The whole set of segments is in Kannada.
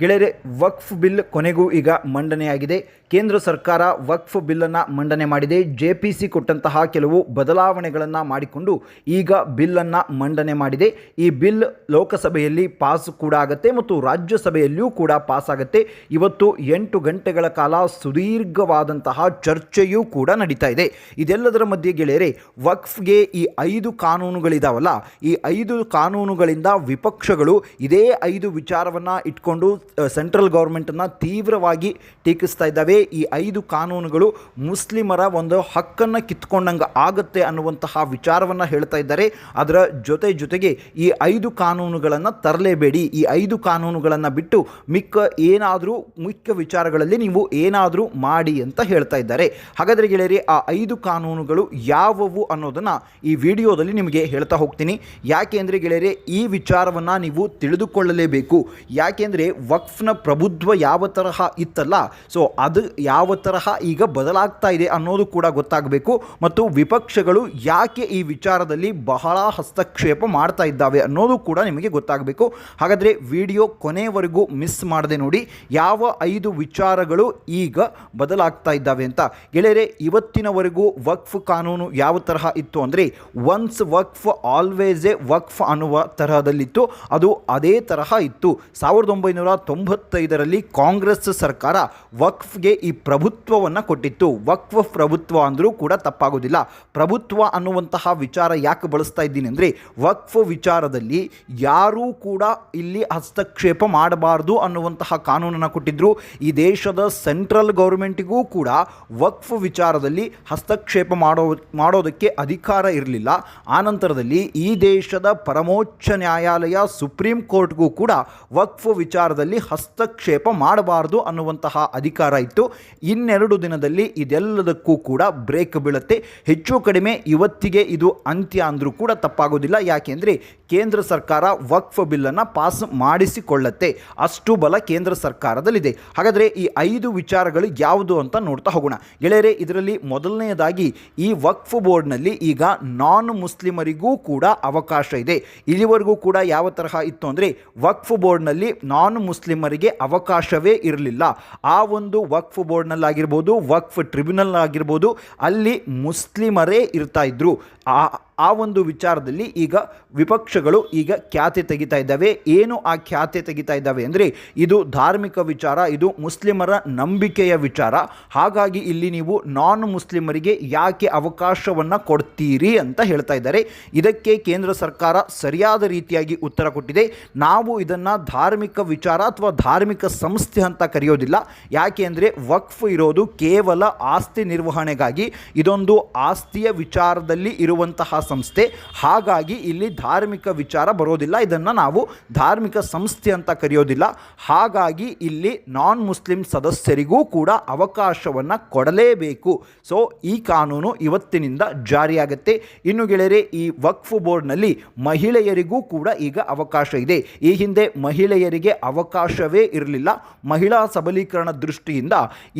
ಗೆಳೆಯರೆ, ವಕ್ಫ್ ಬಿಲ್ ಕೊನೆಗೂ ಈಗ ಮಂಡನೆಯಾಗಿದೆ. ಕೇಂದ್ರ ಸರ್ಕಾರ ವಕ್ಫ್ ಬಿಲ್ಲನ್ನು ಮಂಡನೆ ಮಾಡಿದೆ. ಜೆ ಪಿ ಸಿ ಕೊಟ್ಟಂತಹ ಕೆಲವು ಬದಲಾವಣೆಗಳನ್ನು ಮಾಡಿಕೊಂಡು ಈಗ ಬಿಲ್ಲನ್ನು ಮಂಡನೆ ಮಾಡಿದೆ. ಈ ಬಿಲ್ ಲೋಕಸಭೆಯಲ್ಲಿ ಪಾಸ್ ಕೂಡ ಆಗುತ್ತೆ ಮತ್ತು ರಾಜ್ಯಸಭೆಯಲ್ಲಿಯೂ ಕೂಡ ಪಾಸ್ ಆಗುತ್ತೆ. ಇವತ್ತು ಎಂಟು ಗಂಟೆಗಳ ಕಾಲ ಸುದೀರ್ಘವಾದಂತಹ ಚರ್ಚೆಯೂ ಕೂಡ ನಡೀತಾ ಇದೆ. ಇದೆಲ್ಲದರ ಮಧ್ಯೆ ಗೆಳೆಯರೆ, ವಕ್ಫ್ಗೆ ಈ ಐದು ಕಾನೂನುಗಳಿದಾವಲ್ಲ, ಈ ಐದು ಕಾನೂನುಗಳಿಂದ ವಿಪಕ್ಷಗಳು ಇದೇ ಐದು ವಿಚಾರವನ್ನು ಇಟ್ಕೊಂಡು ಸೆಂಟ್ರಲ್ ಗೌರ್ಮೆಂಟನ್ನು ತೀವ್ರವಾಗಿ ಟೀಕಿಸ್ತಾ ಇದ್ದಾವೆ. ಈ ಐದು ಕಾನೂನುಗಳು ಮುಸ್ಲಿಮರ ಒಂದು ಹಕ್ಕನ್ನು ಕಿತ್ಕೊಂಡಂಗೆ ಆಗುತ್ತೆ ಅನ್ನುವಂತಹ ವಿಚಾರವನ್ನು ಹೇಳ್ತಾ ಇದ್ದಾರೆ. ಅದರ ಜೊತೆ ಜೊತೆಗೆ ಈ ಐದು ಕಾನೂನುಗಳನ್ನು ತರಲೇಬೇಡಿ. ಈ ಐದು ಕಾನೂನುಗಳನ್ನು ಬಿಟ್ಟು ಮಿಕ್ಕ ಏನಾದರೂ ಮುಖ್ಯ ವಿಚಾರಗಳಲ್ಲಿ ನೀವು ಏನಾದರೂ ಮಾಡಿ ಅಂತ ಹೇಳ್ತಾ ಇದ್ದಾರೆ. ಹಾಗಾದರೆ ಗೆಳೆಯರಿ, ಆ ಐದು ಕಾನೂನುಗಳು ಯಾವುವು ಅನ್ನೋದನ್ನು ಈ ವಿಡಿಯೋದಲ್ಲಿ ನಿಮಗೆ ಹೇಳ್ತಾ ಹೋಗ್ತೀನಿ. ಯಾಕೆ ಅಂದರೆ ಗೆಳೆಯರೆ, ಈ ವಿಚಾರವನ್ನು ನೀವು ತಿಳಿದುಕೊಳ್ಳಲೇಬೇಕು. ಯಾಕೆಂದರೆ ವಕ್ಫ್ನ ಪ್ರಭುತ್ವ ಯಾವ ತರಹ ಇತ್ತಲ್ಲ ಸೊ ಅದು ಯಾವ ತರಹ ಈಗ ಬದಲಾಗ್ತಾ ಇದೆ ಅನ್ನೋದು ಕೂಡ ಗೊತ್ತಾಗಬೇಕು. ಮತ್ತು ವಿಪಕ್ಷಗಳು ಯಾಕೆ ಈ ವಿಚಾರದಲ್ಲಿ ಬಹಳ ಹಸ್ತಕ್ಷೇಪ ಮಾಡ್ತಾ ಇದ್ದಾವೆ ಅನ್ನೋದು ಕೂಡ ನಿಮಗೆ ಗೊತ್ತಾಗಬೇಕು. ಹಾಗಾದರೆ ವಿಡಿಯೋ ಕೊನೆವರೆಗೂ ಮಿಸ್ ಮಾಡದೆ ನೋಡಿ, ಯಾವ ಐದು ವಿಚಾರಗಳು ಈಗ ಬದಲಾಗ್ತಾ ಇದ್ದಾವೆ ಅಂತ. ಗೆಳೆಯರೆ, ಇವತ್ತಿನವರೆಗೂ ವಕ್ಫ್ ಕಾನೂನು ಯಾವ ತರಹ ಇತ್ತು ಅಂದರೆ once waqf always a waqf ಅನ್ನುವ ತರಹದಲ್ಲಿತ್ತು. ಅದು ಅದೇ ತರಹ ಇತ್ತು. ಸಾವಿರದ ಒಂಬೈನೂರ ತೊಂಬತ್ತೈದರಲ್ಲಿ ಕಾಂಗ್ರೆಸ್ ಸರ್ಕಾರ ವಕ್ಫ್ಗೆ ಈ ಪ್ರಭುತ್ವವನ್ನು ಕೊಟ್ಟಿತ್ತು. ವಕ್ಫ್ ಪ್ರಭುತ್ವ ಅಂದರೂ ಕೂಡ ತಪ್ಪಾಗೋದಿಲ್ಲ. ಪ್ರಭುತ್ವ ಅನ್ನುವಂತಹ ವಿಚಾರ ಯಾಕೆ ಬಳಸ್ತಾ ಇದ್ದೀನಿ ಅಂದರೆ, ವಕ್ಫ್ ವಿಚಾರದಲ್ಲಿ ಯಾರೂ ಕೂಡ ಇಲ್ಲಿ ಹಸ್ತಕ್ಷೇಪ ಮಾಡಬಾರ್ದು ಅನ್ನುವಂತಹ ಕಾನೂನನ್ನು ಕೊಟ್ಟಿದ್ದರು ಈ ದೇಶದ ಸೆಂಟ್ರಲ್ ಗೌರ್ಮೆಂಟಿಗೂ ಕೂಡ ವಕ್ಫ್ ವಿಚಾರದಲ್ಲಿ ಹಸ್ತಕ್ಷೇಪ ಮಾಡೋ, ಮಾಡೋದಕ್ಕೆ ಅಧಿಕಾರ ಇರಲಿಲ್ಲ. ಆನಂತರದಲ್ಲಿ ಈ ದೇಶದ ಪರಮೋಚ್ಚ ನ್ಯಾಯಾಲಯ ಸುಪ್ರೀಂ ಕೋರ್ಟ್ಗೂ ಕೂಡ ವಕ್ಫ್ ವಿಚಾರದಲ್ಲಿ ಹಸ್ತಕ್ಷೇಪ ಮಾಡಬಾರ್ದು ಅನ್ನುವಂತಹ ಅಧಿಕಾರ ಇತ್ತು. ಇನ್ನೆರಡು ದಿನದಲ್ಲಿ ಇದೆಲ್ಲದಕ್ಕೂ ಕೂಡ ಬ್ರೇಕ್ ಬೀಳುತ್ತೆ. ಹೆಚ್ಚು ಕಡಿಮೆ ಇವತ್ತಿಗೆ ಇದು ಅಂತ್ಯ ಅಂದರೂ ಕೂಡ ತಪ್ಪಾಗೋದಿಲ್ಲ. ಯಾಕೆಂದರೆ ಕೇಂದ್ರ ಸರ್ಕಾರ ವಕ್ಫ್ ಬಿಲ್ಲನ್ನು ಪಾಸ್ ಮಾಡಿಸಿಕೊಳ್ಳತ್ತೆ. ಅಷ್ಟು ಬಲ ಕೇಂದ್ರ ಸರ್ಕಾರದಲ್ಲಿದೆ. ಹಾಗಾದರೆ ಈ ಐದು ವಿಚಾರಗಳು ಯಾವುದು ಅಂತ ನೋಡ್ತಾ ಹೋಗೋಣ. ಗೆಳೆಯರೆ, ಇದರಲ್ಲಿ ಮೊದಲನೆಯದಾಗಿ ಈ ವಕ್ಫ್ ಬೋರ್ಡ್ನಲ್ಲಿ ಈಗ ನಾನ್ ಮುಸ್ಲಿಮರಿಗೂ ಕೂಡ ಅವಕಾಶ ಇದೆ. ಇಲ್ಲಿವರೆಗೂ ಕೂಡ ಯಾವ ತರಹ ಇತ್ತು ಅಂದರೆ ವಕ್ಫ್ ಬೋರ್ಡ್ನಲ್ಲಿ ನಾನ್ ಮುಸ್ಲಿಮರಿಗೆ ಅವಕಾಶವೇ ಇರಲಿಲ್ಲ. ಆ ಒಂದು ವಕ್ಫ್ ಬೋರ್ಡ್ನಲ್ಲಾಗಿರ್ಬೋದು, ವಕ್ಫ್ ಟ್ರಿಬ್ಯುನಲ್ ಆಗಿರ್ಬೋದು ಅಲ್ಲಿ ಮುಸ್ಲಿಮರೇ ಇರ್ತಾ ಇದ್ರು. ಆ ಆ ಒಂದು ವಿಚಾರದಲ್ಲಿ ಈಗ ವಿಪಕ್ಷಗಳು ಈಗ ಖ್ಯಾತೆ ತೆಗಿತಾ ಇದ್ದಾವೆ. ಏನು ಆ ಖ್ಯಾತೆ ತೆಗಿತಾ ಇದ್ದಾವೆ ಅಂದರೆ ಇದು ಧಾರ್ಮಿಕ ವಿಚಾರ, ಇದು ಮುಸ್ಲಿಮರ ನಂಬಿಕೆಯ ವಿಚಾರ. ಹಾಗಾಗಿ ಇಲ್ಲಿ ನೀವು ನಾನ್ ಮುಸ್ಲಿಮರಿಗೆ ಯಾಕೆ ಅವಕಾಶವನ್ನು ಕೊಡ್ತೀರಿ ಅಂತ ಹೇಳ್ತಾ ಇದ್ದಾರೆ. ಇದಕ್ಕೆ ಕೇಂದ್ರ ಸರ್ಕಾರ ಸರಿಯಾದ ರೀತಿಯಾಗಿ ಉತ್ತರ ಕೊಟ್ಟಿದೆ. ನಾವು ಇದನ್ನು ಧಾರ್ಮಿಕ ವಿಚಾರ ಅಥವಾ ಧಾರ್ಮಿಕ ಸಂಸ್ಥೆ ಅಂತ ಕರೆಯೋದಿಲ್ಲ. ಯಾಕೆ ಅಂದರೆ ವಕ್ಫ್ ಇರೋದು ಕೇವಲ ಆಸ್ತಿ ನಿರ್ವಹಣೆಗಾಗಿ. ಇದೊಂದು ಆಸ್ತಿಯ ವಿಚಾರದಲ್ಲಿ ಇರುವಂತಹ ಸಂಸ್ಥೆ. ಹಾಗಾಗಿ ಇಲ್ಲಿ ಧಾರ್ಮಿಕ ವಿಚಾರ ಬರೋದಿಲ್ಲ. ಇದನ್ನು ನಾವು ಧಾರ್ಮಿಕ ಸಂಸ್ಥೆ ಅಂತ ಕರೆಯೋದಿಲ್ಲ. ಹಾಗಾಗಿ ಇಲ್ಲಿ ನಾನ್ ಮುಸ್ಲಿಂ ಸದಸ್ಯರಿಗೂ ಕೂಡ ಅವಕಾಶವನ್ನು ಕೊಡಲೇಬೇಕು. ಸೊ ಈ ಕಾನೂನು ಇವತ್ತಿನಿಂದ ಜಾರಿಯಾಗುತ್ತೆ. ಇನ್ನು ಗೆಳೆಯರೆ, ಈ ವಕ್ಫ್ ಬೋರ್ಡ್ನಲ್ಲಿ ಮಹಿಳೆಯರಿಗೂ ಕೂಡ ಈಗ ಅವಕಾಶ ಇದೆ. ಈ ಹಿಂದೆ ಮಹಿಳೆಯರಿಗೆ ಅವಕಾಶವೇ ಇರಲಿಲ್ಲ. ಮಹಿಳಾ ಸಬಲೀಕರಣ ದೃಷ್ಟಿಯಿಂದ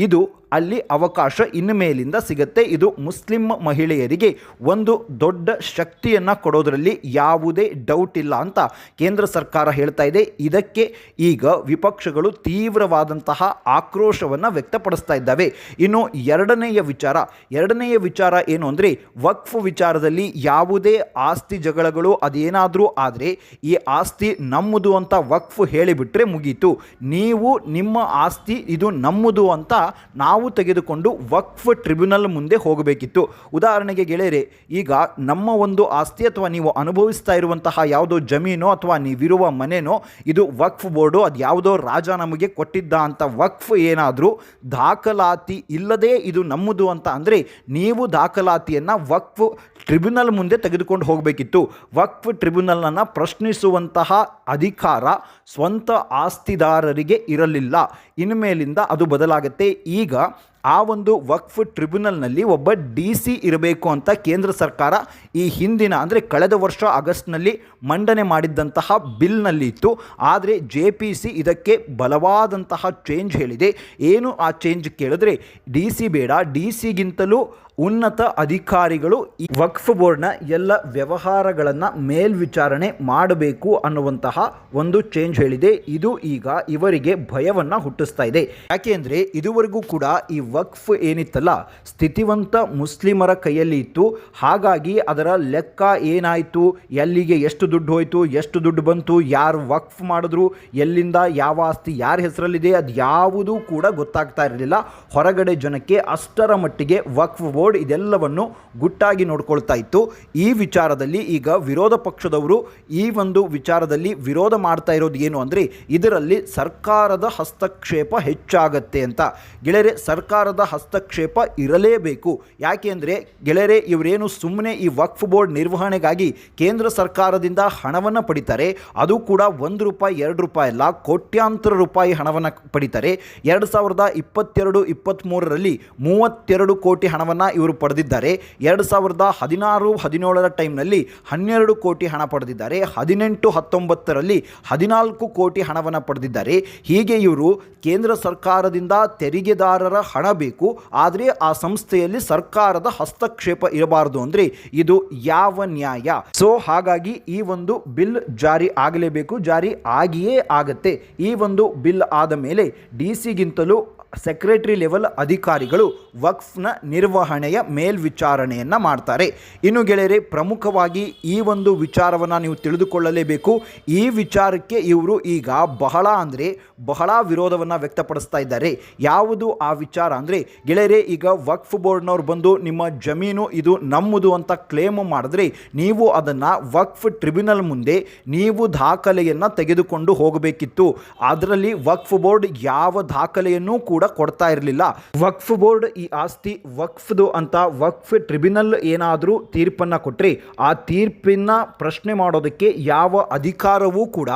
ಇದು ಅಲ್ಲಿ ಅವಕಾಶ ಇನ್ನು ಮೇಲಿಂದ ಸಿಗುತ್ತೆ. ಇದು ಮುಸ್ಲಿಂ ಮಹಿಳೆಯರಿಗೆ ಒಂದು ದೊಡ್ಡ ಶಕ್ತಿಯನ್ನು ಕೊಡೋದರಲ್ಲಿ ಯಾವುದೇ ಡೌಟ್ ಇಲ್ಲ ಅಂತ ಕೇಂದ್ರ ಸರ್ಕಾರ ಹೇಳ್ತಾ ಇದೆ. ಇದಕ್ಕೆ ಈಗ ವಿಪಕ್ಷಗಳು ತೀವ್ರವಾದಂತಹ ಆಕ್ರೋಶವನ್ನು ವ್ಯಕ್ತಪಡಿಸ್ತಾ ಇದ್ದಾವೆ. ಇನ್ನು ಎರಡನೆಯ ವಿಚಾರ ಎರಡನೆಯ ವಿಚಾರ ಏನು ಅಂದರೆ, ವಕ್ಫ್ ವಿಚಾರದಲ್ಲಿ ಯಾವುದೇ ಆಸ್ತಿ ಜಗಳಗಳು ಅದೇನಾದರೂ ಆದರೆ, ಈ ಆಸ್ತಿ ನಮ್ಮದು ಅಂತ ವಕ್ಫ್ ಹೇಳಿಬಿಟ್ರೆ ಮುಗೀತು. ನೀವು ನಿಮ್ಮ ಆಸ್ತಿ ಇದು ನಮ್ಮದು ಅಂತ ನಾವು ತೆಗೆದುಕೊಂಡು ವಕ್ಫ್ ಟ್ರಿಬ್ಯುನಲ್ ಮುಂದೆ ಹೋಗಬೇಕಿತ್ತು. ಉದಾಹರಣೆಗೆ ಗೆಳೆಯರೆ, ಈಗ ನಮ್ಮ ಒಂದು ಆಸ್ತಿ ಅಥವಾ ನೀವು ಅನುಭವಿಸ್ತಾ ಇರುವಂತಹ ಯಾವುದೋ ಜಮೀನೋ ಅಥವಾ ನೀವಿರುವ ಮನೆನೋ, ಇದು ವಕ್ಫ್ ಬೋರ್ಡು, ಅದು ಯಾವುದೋ ರಾಜ ನಮಗೆ ಕೊಟ್ಟಿದ್ದ ಅಂತ ವಕ್ಫ್ ಏನಾದರೂ ದಾಖಲಾತಿ ಇಲ್ಲದೇ ಇದು ನಮ್ಮದು ಅಂತ ಅಂದರೆ ನೀವು ದಾಖಲಾತಿಯನ್ನು ವಕ್ಫ್ ಟ್ರಿಬ್ಯುನಲ್ ಮುಂದೆ ತೆಗೆದುಕೊಂಡು ಹೋಗಬೇಕಿತ್ತು. ವಕ್ಫ್ ಟ್ರಿಬ್ಯುನಲನ್ನು ಪ್ರಶ್ನಿಸುವಂತಹ ಅಧಿಕಾರ ಸ್ವಂತ ಆಸ್ತಿದಾರರಿಗೆ ಇರಲಿಲ್ಲ. ಇನ್ಮೇಲಿಂದ ಅದು ಬದಲಾಗುತ್ತೆ. ಈಗ ಆ ಒಂದು ವಕ್ಫ್ ಟ್ರಿಬ್ಯುನಲ್ನಲ್ಲಿ ಒಬ್ಬ ಡಿ ಸಿ ಇರಬೇಕು ಅಂತ ಕೇಂದ್ರ ಸರ್ಕಾರ ಈ ಹಿಂದಿನ, ಅಂದರೆ ಕಳೆದ ವರ್ಷ ಆಗಸ್ಟ್ನಲ್ಲಿ ಮಂಡನೆ ಮಾಡಿದ್ದಂತಹ ಬಿಲ್ನಲ್ಲಿ ಇತ್ತು ಆದರೆ ಜೆ ಪಿ ಸಿ ಇದಕ್ಕೆ ಬಲವಾದಂತಹ ಚೇಂಜ್ ಹೇಳಿದೆ. ಏನು ಆ ಚೇಂಜ್ ಕೇಳಿದ್ರೆ ಡಿ ಸಿ ಬೇಡ, ಡಿ ಸಿಗಿಂತಲೂ ಉನ್ನತ ಅಧಿಕಾರಿಗಳು ಈ ವಕ್ಫ್ ಬೋರ್ಡ್ನ ಎಲ್ಲ ವ್ಯವಹಾರಗಳನ್ನು ಮೇಲ್ವಿಚಾರಣೆ ಮಾಡಬೇಕು ಅನ್ನುವಂತಹ ಒಂದು ಚೇಂಜ್ ಹೇಳಿದೆ. ಇದು ಈಗ ಇವರಿಗೆ ಭಯವನ್ನು ಹುಟ್ಟಿಸ್ತಾ ಇದೆ. ಯಾಕೆಂದರೆ ಇದುವರೆಗೂ ಕೂಡ ಈ ವಕ್ಫ್ ಏನಿತ್ತಲ್ಲ, ಸ್ಥಿತಿವಂತ ಮುಸ್ಲಿಮರ ಕೈಯಲ್ಲಿ ಇತ್ತು. ಹಾಗಾಗಿ ಅದರ ಲೆಕ್ಕ ಏನಾಯಿತು? ಎಲ್ಲಿಗೆ ಎಷ್ಟು ದುಡ್ಡು ಹೋಯಿತು? ಎಷ್ಟು ದುಡ್ಡು ಬಂತು? ಯಾರು ವಕ್ಫ್ ಮಾಡಿದ್ರು? ಎಲ್ಲಿಂದ ಯಾವ ಆಸ್ತಿ, ಯಾರ ಹೆಸರಲ್ಲಿದೆ? ಅದು ಯಾವುದೂ ಕೂಡ ಗೊತ್ತಾಗ್ತಾ ಇರಲಿಲ್ಲ. ಹೊರಗಡೆ ಜನಕ್ಕೆ ಅಷ್ಟರ ಮಟ್ಟಿಗೆ ವಕ್ಫ್ ಬೋರ್ಡ್ ಇದೆಲ್ಲವನ್ನು ಗುಟ್ಟಾಗಿ ನೋಡ್ಕೊಳ್ತಾ ಇತ್ತು. ಈ ವಿಚಾರದಲ್ಲಿ ಈಗ ವಿರೋಧ ಪಕ್ಷದವರು ಈ ಒಂದು ವಿಚಾರದಲ್ಲಿ ವಿರೋಧ ಮಾಡ್ತಾ ಇರೋದು ಏನು ಅಂದರೆ, ಇದರಲ್ಲಿ ಸರ್ಕಾರದ ಹಸ್ತಕ್ಷೇಪ ಹೆಚ್ಚಾಗತ್ತೆ ಅಂತ. ಗೆಳೆಯರೆ ಸರ್ಕಾರದ ಹಸ್ತಕ್ಷೇಪ ಇರಲೇಬೇಕು. ಯಾಕೆ ಅಂದರೆ ಗೆಳೆಯರೆ, ಇವರೇನು ಸುಮ್ಮನೆ ಈ ವಕ್ಫ್ ಬೋರ್ಡ್ ನಿರ್ವಹಣೆಗಾಗಿ ಕೇಂದ್ರ ಸರ್ಕಾರದಿಂದ ಹಣವನ್ನು ಪಡಿತಾರೆ. ಅದು ಕೂಡ ಒಂದು ರೂಪಾಯಿ, ಎರಡು ರೂಪಾಯಿ ಅಲ್ಲ, ಕೋಟ್ಯಾಂತರ ರೂಪಾಯಿ ಹಣವನ್ನು ಪಡಿತಾರೆ. ಎರಡು ಸಾವಿರದ ಇಪ್ಪತ್ತೆರಡು ಇಪ್ಪತ್ತ್ಮೂರರಲ್ಲಿ ಮೂವತ್ತೆರಡು ಕೋಟಿ ಹಣವನ್ನು ಇವರು ಪಡೆದಿದ್ದಾರೆ. ಎರಡು ಸಾವಿರದ ಹದಿನಾರು, ಹದಿನೇಳರ ಟೈಮ್ನಲ್ಲಿ ಹನ್ನೆರಡು ಕೋಟಿ ಹಣ ಪಡೆದಿದ್ದಾರೆ. ಹದಿನೆಂಟು, ಹತ್ತೊಂಬತ್ತರಲ್ಲಿ ಹದಿನಾಲ್ಕು ಕೋಟಿ ಹಣವನ್ನು ಪಡೆದಿದ್ದಾರೆ. ಹೀಗೆ ಇವರು ಕೇಂದ್ರ ಸರ್ಕಾರದಿಂದ ತೆರಿಗೆದಾರರ ಹಣ ಬೇಕು ಆದರೆ ಆ ಸಂಸ್ಥೆಯಲ್ಲಿ ಸರ್ಕಾರದ ಹಸ್ತಕ್ಷೇಪ ಇರಬಾರದು ಅಂದರೆ ಇದು ಯಾವ ನ್ಯಾಯ? ಸೊ ಹಾಗಾಗಿ ಈ ಒಂದು ಬಿಲ್ ಜಾರಿ ಆಗಲೇಬೇಕು. ಜಾರಿ ಆಗಿಯೇ ಆಗತ್ತೆ. ಈ ಒಂದು ಬಿಲ್ ಆದ ಮೇಲೆ ಡಿ ಸಿಗಿಂತಲೂ ಸೆಕ್ರೆಟರಿ ಲೆವೆಲ್ ಅಧಿಕಾರಿಗಳು ವಕ್ಫ್ನ ನಿರ್ವಹಣೆಯ ಮೇಲ್ವಿಚಾರಣೆಯನ್ನು ಮಾಡ್ತಾರೆ. ಇನ್ನು ಗೆಳೆಯರೆ, ಪ್ರಮುಖವಾಗಿ ಈ ಒಂದು ವಿಚಾರವನ್ನು ನೀವು ತಿಳಿದುಕೊಳ್ಳಲೇಬೇಕು. ಈ ವಿಚಾರಕ್ಕೆ ಇವರು ಈಗ ಬಹಳ ಅಂದರೆ ಬಹಳ ವಿರೋಧವನ್ನು ವ್ಯಕ್ತಪಡಿಸ್ತಾ ಇದ್ದಾರೆ. ಯಾವುದು ಆ ವಿಚಾರ ಅಂದರೆ, ಗೆಳೆಯರೇ, ಈಗ ವಕ್ಫ್ ಬೋರ್ಡ್ನವ್ರು ಬಂದು ನಿಮ್ಮ ಜಮೀನು ಇದು ನಮ್ಮದು ಅಂತ ಕ್ಲೇಮ್ ಮಾಡಿದ್ರೆ, ನೀವು ಅದನ್ನು ವಕ್ಫ್ ಟ್ರಿಬ್ಯುನಲ್ ಮುಂದೆ ನೀವು ದಾಖಲೆಯನ್ನು ತೆಗೆದುಕೊಂಡು ಹೋಗಬೇಕಿತ್ತು. ಅದರಲ್ಲಿ ವಕ್ಫ್ ಬೋರ್ಡ್ ಯಾವ ದಾಖಲೆಯನ್ನೂ ಕೂಡ ಕೊಡ್ತಾ ಇರಲಿಲ್ಲ. ವಕ್ಫ್ ಬೋರ್ಡ್ ಈ ಆಸ್ತಿ ವಕ್ಫ್ದು ಅಂತ ವಕ್ಫ್ ಟ್ರಿಬ್ಯುನಲ್ ಏನಾದರೂ ತೀರ್ಪನ್ನು ಕೊಟ್ಟರೆ ಆ ತೀರ್ಪಿನ ಪ್ರಶ್ನೆ ಮಾಡೋದಕ್ಕೆ ಯಾವ ಅಧಿಕಾರವೂ ಕೂಡ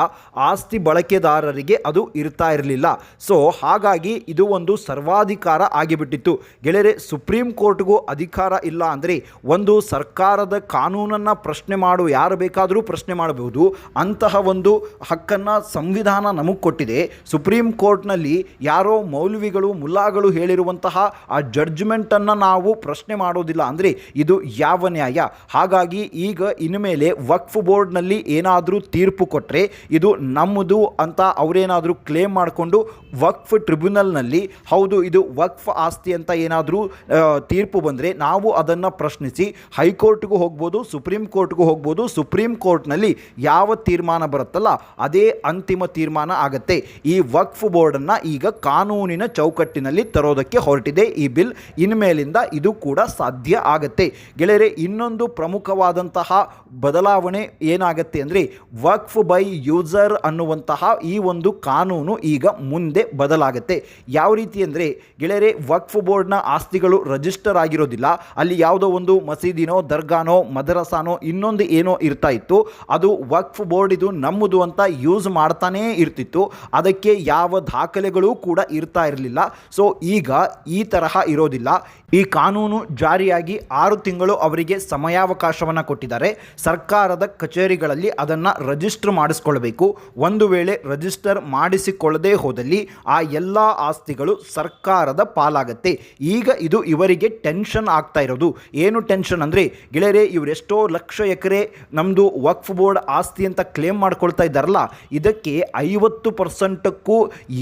ಆಸ್ತಿ ಬಳಕೆದಾರರಿಗೆ ಅದು ಇರ್ತಾ ಇರಲಿಲ್ಲ. ಸೊ ಹಾಗಾಗಿ ಇದು ಒಂದು ಸರ್ವಾಧಿಕಾರ ಆಗಿಬಿಟ್ಟಿತ್ತು. ಗೆಳೆಯರೆ, ಸುಪ್ರೀಂ ಕೋರ್ಟ್ಗೂ ಅಧಿಕಾರ ಇಲ್ಲ ಅಂದರೆ ಒಂದು ಸರ್ಕಾರದ ಕಾನೂನನ್ನು ಪ್ರಶ್ನೆ ಮಾಡು, ಯಾರು ಬೇಕಾದರೂ ಪ್ರಶ್ನೆ ಮಾಡಬಹುದು ಅಂತಹ ಒಂದು ಹಕ್ಕನ್ನು ಸಂವಿಧಾನ ನಮಗೆ ಕೊಟ್ಟಿದೆ. ಸುಪ್ರೀಂ ಕೋರ್ಟ್ನಲ್ಲಿ ಯಾರೋ ಮೌಲ್ವಿಗಳು ಮುಲ್ಲಾಗಳು ಹೇಳಿರುವಂತಹ ಆ ಜಡ್ಜ್ಮೆಂಟನ್ನು ನಾವು ಪ್ರಶ್ನೆ ಮಾಡೋದಿಲ್ಲ ಅಂದರೆ ಇದು ಯಾವ ನ್ಯಾಯ? ಹಾಗಾಗಿ ಈಗ ಇನ್ಮೇಲೆ ವಕ್ಫ್ ಬೋರ್ಡ್ನಲ್ಲಿ ಏನಾದರೂ ತೀರ್ಪು ಕೊಟ್ಟರೆ ಇದು ನಮ್ಮದು ಅಂತ ಅವರೇನಾದರೂ ಕ್ಲೇಮ್ ಮಾಡಿಕೊಂಡು ವಕ್ಫ್ ಟ್ರಿಬ್ಯುನಲ್ನಲ್ಲಿ ಹೌದು, ಇದು ವಕ್ಫ್ ಆಸ್ತಿ ಅಂತ ಏನಾದರೂ ತೀರ್ಪು ಬಂದರೆ ನಾವು ಅದನ್ನು ಪ್ರಶ್ನಿಸಿ ಹೈಕೋರ್ಟ್ಗೂ ಹೋಗ್ಬೋದು, ಸುಪ್ರೀಂ ಕೋರ್ಟ್ಗೂ ಹೋಗ್ಬೋದು, ಸುಪ್ರೀಂ ಕೋರ್ಟ್ನಲ್ಲಿ ಯಾವ ತೀರ್ಮಾನ ಬರುತ್ತಲ್ಲ ಅದೇ ಅಂತಿಮ ತೀರ್ಮಾನ ಆಗತ್ತೆ. ಈ ವಕ್ಫ್ ಬೋರ್ಡನ್ನು ಈಗ ಕಾನೂನಿನ ಚೌಕಟ್ಟಿನಲ್ಲಿ ತರೋದಕ್ಕೆ ಹೊರಟಿದೆ ಈ ಬಿಲ್. ಇನ್ಮೇಲಿಂದ ಇದು ಕೂಡ ಸಾಧ್ಯ ಆಗತ್ತೆ. ಗೆಳೆಯರೆ, ಇನ್ನೊಂದು ಪ್ರಮುಖವಾದಂತಹ ಬದಲಾವಣೆ ಏನಾಗುತ್ತೆ ಅಂದರೆ, ವಕ್ಫ್ ಬೈ ಯೂಸರ್ ಅನ್ನುವಂತಹ ಈ ಒಂದು ಕಾನೂನು ಈಗ ಮುಂದೆ ಬದಲಾಗುತ್ತೆ. ಯಾವ ರೀತಿ ಅಂದರೆ ಗೆಳೆಯರೆ, ವಕ್ಫ್ ಬೋರ್ಡ್ನ ಆಸ್ತಿಗಳು ರಿಜಿಸ್ಟರ್ ಆಗಿರೋದಿಲ್ಲ. ಅಲ್ಲಿ ಯಾವುದೋ ಒಂದು ಮಸೀದಿನೋ, ದರ್ಗಾನೋ, ಮದರಸಾನೋ, ಇನ್ನೊಂದು ಏನೋ ಇರ್ತಾ ಇತ್ತು. ಅದು ವಕ್ಫ್ ಬೋರ್ಡ್ ಇದು ನಮ್ಮದು ಅಂತ ಯೂಸ್ ಮಾಡ್ತಾನೇ ಇರ್ತಿತ್ತು. ಅದಕ್ಕೆ ಯಾವ ದಾಖಲೆಗಳು ಕೂಡ ಇರ್ತಾ ಇರಲಿಲ್ಲ. ಸೊ ಈಗ ಈ ತರಹ ಇರೋದಿಲ್ಲ. ಈ ಕಾನೂನು ಜಾರಿಯಾಗಿ ಆರು ತಿಂಗಳು ಅವರಿಗೆ ಸಮಯಾವಕಾಶವನ್ನು ಕೊಟ್ಟಿದ್ದಾರೆ. ಸರ್ಕಾರದ ಕಚೇರಿಗಳಲ್ಲಿ ಅದನ್ನು ರಿಜಿಸ್ಟರ್ ಮಾಡಿಸ್ಕೊಳ್ಬೇಕು. ಒಂದು ವೇಳೆ ರಿಜಿಸ್ಟರ್ ಮಾಡಿಸಿಕೊಳ್ಳದೇ ಹೋದಲ್ಲಿ ಆ ಎಲ್ಲ ಆಸ್ತಿಗಳು ಸರ್ಕಾರದ ಪಾಲಾಗತ್ತೆ. ಈಗ ಇದು ಇವರಿಗೆ ಟೆನ್ಷನ್ ಆಗ್ತಾ ಇರೋದು. ಏನು ಟೆನ್ಷನ್ ಅಂದರೆ, ಗೆಳೆಯರೆ ಇವರೆಷ್ಟೋ ಲಕ್ಷ ಎಕರೆ ನಮ್ಮದು ವಕ್ಫ್ ಬೋರ್ಡ್ ಆಸ್ತಿ ಅಂತ ಕ್ಲೇಮ್ ಮಾಡ್ಕೊಳ್ತಾ ಇದ್ದಾರಲ್ಲ, ಇದಕ್ಕೆ ಐವತ್ತು ಪರ್ಸೆಂಟಕ್ಕೂ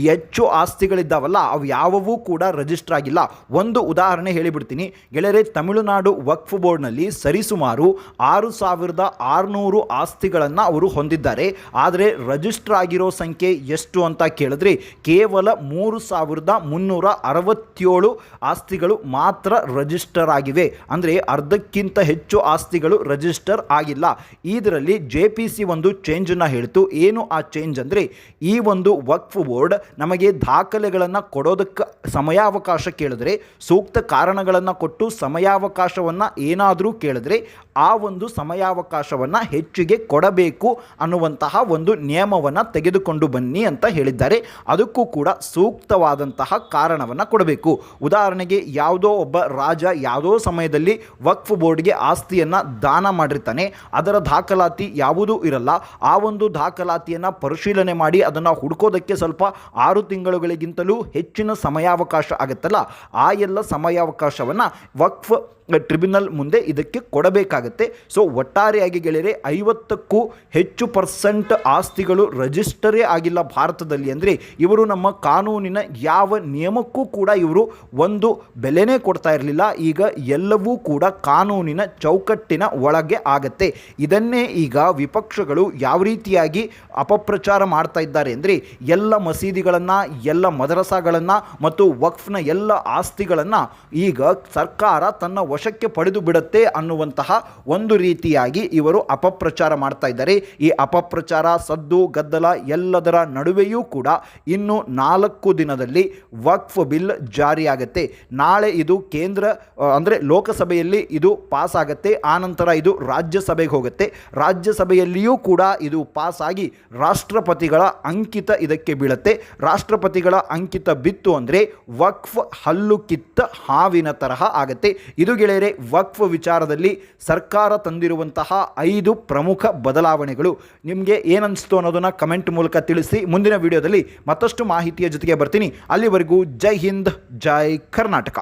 ಹೆಚ್ಚು ಆಸ್ತಿಗಳಿದ್ದಾವಲ್ಲ, ಅವು ಯಾವವೂ ಕೂಡ ರಿಜಿಸ್ಟರ್ ಆಗಿಲ್ಲ. ಒಂದು ಉದಾಹರಣೆ ಹೇಳಿಬಿಡ್ತೀನಿ. ಗೆಳೆಯರೆ, ತಮಿಳುನಾಡು ವಕ್ಫ್ ಬೋರ್ಡ್ನಲ್ಲಿ ಸರಿಸುಮಾರು ಆರು ಸಾವಿರದ ಆರುನೂರು ಆಸ್ತಿಗಳನ್ನು ಅವರು ಹೊಂದಿದ್ದಾರೆ. ಆದರೆ ರಿಜಿಸ್ಟರ್ ಆಗಿರೋ ಸಂಖ್ಯೆ ಎಷ್ಟು ಅಂತ ಕೇಳಿದ್ರೆ, ಕೇವಲ ಮೂರು ಸಾವಿರದ ಮುನ್ನೂರ ಅರವತ್ತೇಳು ಆಸ್ತಿಗಳು ಮಾತ್ರ ರಿಜಿಸ್ಟರ್ ಆಗಿವೆ. ಅಂದರೆ ಅರ್ಧಕ್ಕಿಂತ ಹೆಚ್ಚು ಆಸ್ತಿಗಳು ರಿಜಿಸ್ಟರ್ ಆಗಿಲ್ಲ. ಇದರಲ್ಲಿ ಜೆ ಪಿ ಸಿ ಒಂದು ಚೇಂಜನ್ನು ಹೇಳ್ತು. ಏನು ಆ ಚೇಂಜ್ ಅಂದರೆ, ಈ ಒಂದು ವಕ್ಫ್ ಬೋರ್ಡ್ ನಮಗೆ ದಾಖಲೆಗಳನ್ನು ಕೊಡೋದಕ್ಕೆ ಸಮಯಾವಕಾಶ ಕೇಳಿದ್ರೆ, ಸೂಕ್ತ ಕಾರಣಗಳನ್ನು ಕೊಟ್ಟು ಸಮಯಾವಕಾಶವನ್ನು ಏನಾದರೂ ಕೇಳಿದ್ರೆ, ಆ ಒಂದು ಸಮಯಾವಕಾಶವನ್ನು ಹೆಚ್ಚಿಗೆ ಕೊಡಬೇಕು ಅನ್ನುವಂತಹ ಒಂದು ನಿಯಮವನ್ನು ತೆಗೆದುಕೊಂಡು ಬನ್ನಿ ಅಂತ ಹೇಳಿದ್ದಾರೆ ಅದಕ್ಕೂ ಕೂಡ ಸೂಕ್ತವಾದಂತಹ ಕಾರಣವನ್ನು ಕೊಡಬೇಕು. ಉದಾಹರಣೆಗೆ ಯಾವುದೋ ಒಬ್ಬ ರಾಜ ಯಾವುದೋ ಸಮಯದಲ್ಲಿ ವಕ್ಫ್ ಬೋರ್ಡ್ಗೆ ಆಸ್ತಿಯನ್ನು ದಾನ ಮಾಡಿರ್ತಾನೆ. ಅದರ ದಾಖಲಾತಿ ಯಾವುದೂ ಇರಲ್ಲ. ಆ ಒಂದು ದಾಖಲಾತಿಯನ್ನು ಪರಿಶೀಲನೆ ಮಾಡಿ ಅದನ್ನು ಹುಡುಕೋದಕ್ಕೆ ಸ್ವಲ್ಪ ಆರು ತಿಂಗಳುಗಳಿಗಿಂತಲೂ ಹೆಚ್ಚಿನ ಸಮಯಾವಕಾಶ ಆಗುತ್ತಲ್ಲ. ಆ ಎಲ್ಲ ಸಮಯಾವಕಾಶವನ್ನು ವಕ್ಫ್ ಟ್ರಿಬ್ಯುನಲ್ ಮುಂದೆ ಇದಕ್ಕೆ ಕೊಡಬೇಕಾಗತ್ತೆ. ಸೊ, ಒಟ್ಟಾರೆಯಾಗಿ ಗೆಳೆಯರೆ, ಐವತ್ತಕ್ಕೂ ಹೆಚ್ಚು ಪರ್ಸೆಂಟ್ ಆಸ್ತಿಗಳು ರಿಜಿಸ್ಟರೇ ಆಗಿಲ್ಲ ಭಾರತದಲ್ಲಿ. ಅಂದರೆ ಇವರು ನಮ್ಮ ಕಾನೂನಿನ ಯಾವ ನಿಯಮಕ್ಕೂ ಕೂಡ ಇವರು ಒಂದು ಬೆಲೆನೇ ಕೊಡ್ತಾ ಇರಲಿಲ್ಲ. ಈಗ ಎಲ್ಲವೂ ಕೂಡ ಕಾನೂನಿನ ಚೌಕಟ್ಟಿನ ಒಳಗೆ ಆಗತ್ತೆ. ಇದನ್ನೇ ಈಗ ವಿಪಕ್ಷಗಳು ಯಾವ ರೀತಿಯಾಗಿ ಅಪಪ್ರಚಾರ ಮಾಡ್ತಾ ಇದ್ದಾರೆ ಅಂದರೆ ಎಲ್ಲ ಮಸೀದಿಗಳನ್ನು, ಎಲ್ಲ ಮದರಸಾಗಳನ್ನು ಮತ್ತು ವಕ್ಫ್ನ ಎಲ್ಲ ಆಸ್ತಿಗಳನ್ನು ಈಗ ಸರ್ಕಾರ ತನ್ನ ವಶಕ್ಕೆ ಪಡೆದು ಬಿಡುತ್ತೆ ಅನ್ನುವಂತಹ ಒಂದು ರೀತಿಯಾಗಿ ಇವರು ಅಪಪ್ರಚಾರ ಮಾಡ್ತಾ ಇದ್ದಾರೆ. ಈ ಅಪಪ್ರಚಾರ, ಸದ್ದು, ಗದ್ದಲ ಎಲ್ಲದರ ನಡುವೆಯೂ ಕೂಡ ಇನ್ನು ನಾಲ್ಕು ದಿನದಲ್ಲಿ ವಕ್ಫ್ ಬಿಲ್ ಜಾರಿಯಾಗತ್ತೆ. ನಾಳೆ ಇದು ಕೇಂದ್ರ ಅಂದರೆ ಲೋಕಸಭೆಯಲ್ಲಿ ಇದು ಪಾಸ್ ಆಗುತ್ತೆ. ಆನಂತರ ಇದು ರಾಜ್ಯಸಭೆಗೆ ಹೋಗುತ್ತೆ. ರಾಜ್ಯಸಭೆಯಲ್ಲಿಯೂ ಕೂಡ ಇದು ಪಾಸ್ ಆಗಿ ರಾಷ್ಟ್ರಪತಿಗಳ ಅಂಕಿತ ಇದಕ್ಕೆ ಬೀಳುತ್ತೆ. ರಾಷ್ಟ್ರಪತಿಗಳ ಅಂಕಿತ ಬಿತ್ತು ಅಂದರೆ ವಕ್ಫ್ ಹಲ್ಲು ಕಿತ್ತ ಹಾವಿನ ತರಹ ಆಗತ್ತೆ. ಇದು ಗೆಳೆಯರೆ, ವಕ್ಫ್ ವಿಚಾರದಲ್ಲಿ ಸರ್ಕಾರ ತಂದಿರುವಂತಹ ಐದು ಪ್ರಮುಖ ಬದಲಾವಣೆಗಳು. ನಿಮಗೆ ಏನನ್ನಿಸ್ತು ಅನ್ನೋದನ್ನು ಕಮೆಂಟ್ ಮೂಲಕ ತಿಳಿಸಿ. ಮುಂದಿನ ವಿಡಿಯೋದಲ್ಲಿ ಮತ್ತಷ್ಟು ಮಾಹಿತಿಯ ಜೊತೆಗೆ ಬರ್ತೀನಿ. ಅಲ್ಲಿವರೆಗೂ ಜೈ ಹಿಂದ್ ಜೈ ಕರ್ನಾಟಕ.